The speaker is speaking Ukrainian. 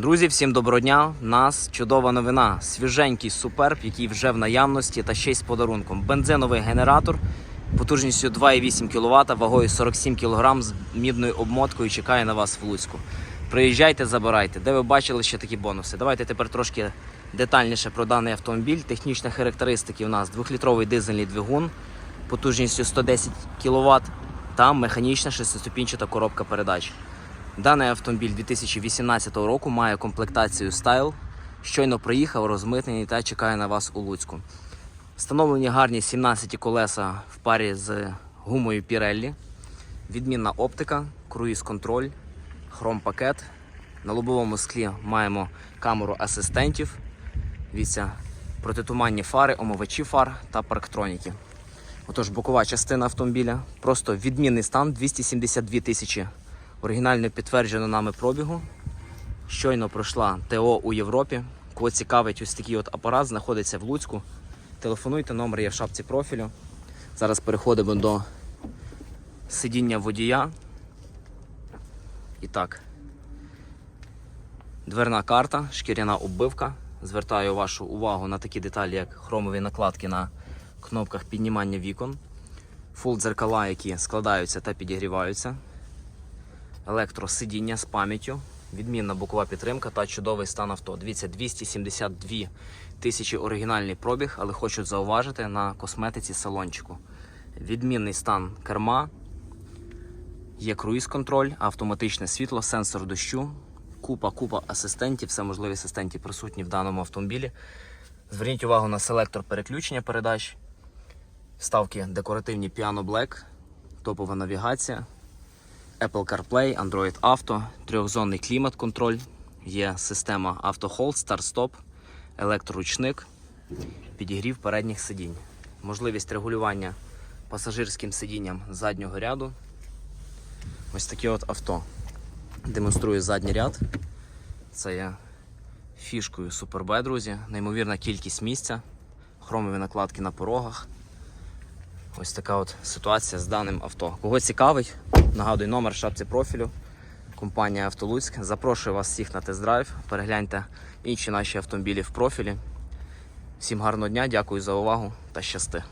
Друзі, всім доброго дня! Нас чудова новина. Свіженький суперб, який вже в наявності та ще й з подарунком. Бензиновий генератор потужністю 2,8 кВт, вагою 47 кг з мідною обмоткою чекає на вас в Луцьку. Приїжджайте, забирайте. Де ви бачили ще такі бонуси? Давайте тепер трошки детальніше про даний автомобіль. Технічні характеристики у нас 2-літровий дизельний двигун потужністю 110 кВт та механічна шестиступінчата коробка передач. Даний автомобіль 2018 року має комплектацію Style. Щойно приїхав, розмитнений та чекає на вас у Луцьку. Встановлені гарні 17 колеса в парі з гумою Pirelli. Відмінна оптика, круїз-контроль, хром-пакет. На лобовому склі маємо камеру асистентів. Віця протитуманні фари, омивачі фар та парктроніки. Отож, бокова частина автомобіля. Просто відмінний стан 272 тисячі оригінально підтверджено нами пробігу. Щойно пройшла ТО у Європі. Кого цікавить, ось такий от апарат знаходиться в Луцьку. Телефонуйте, номер є в шапці профілю. Зараз переходимо до сидіння водія. І так, дверна карта, шкіряна оббивка. Звертаю вашу увагу на такі деталі, як хромові накладки на кнопках піднімання вікон, фул дзеркала, які складаються та підігріваються електросидіння з пам'яттю, відмінна бокова підтримка та чудовий стан авто. Дивіться, 272 тисячі оригінальний пробіг, але хочу зауважити на косметиці салончику. Відмінний стан керма, є круїз-контроль, автоматичне світло, сенсор дощу, купа, купа асистентів, все можливі асистенти присутні в даному автомобілі. Зверніть увагу на селектор переключення передач, вставки декоративні Piano Black, топова навігація. Apple CarPlay, Android Auto, трьохзонний клімат-контроль, є система автохолд, старт-стоп, електроручник, підігрів передніх сидінь, можливість регулювання пасажирським сидінням заднього ряду. Ось таке от авто. Демонструю задній ряд. Це є фішкою Super друзі. Неймовірна кількість місця, хромові накладки на порогах. Ось така от ситуація з даним авто. Кого цікавить, нагадую номер в шапці профілю. Компанія Автолуцьк. Запрошую вас всіх на тест-драйв. Перегляньте інші наші автомобілі в профілі. Всім гарного дня, дякую за увагу та щасти.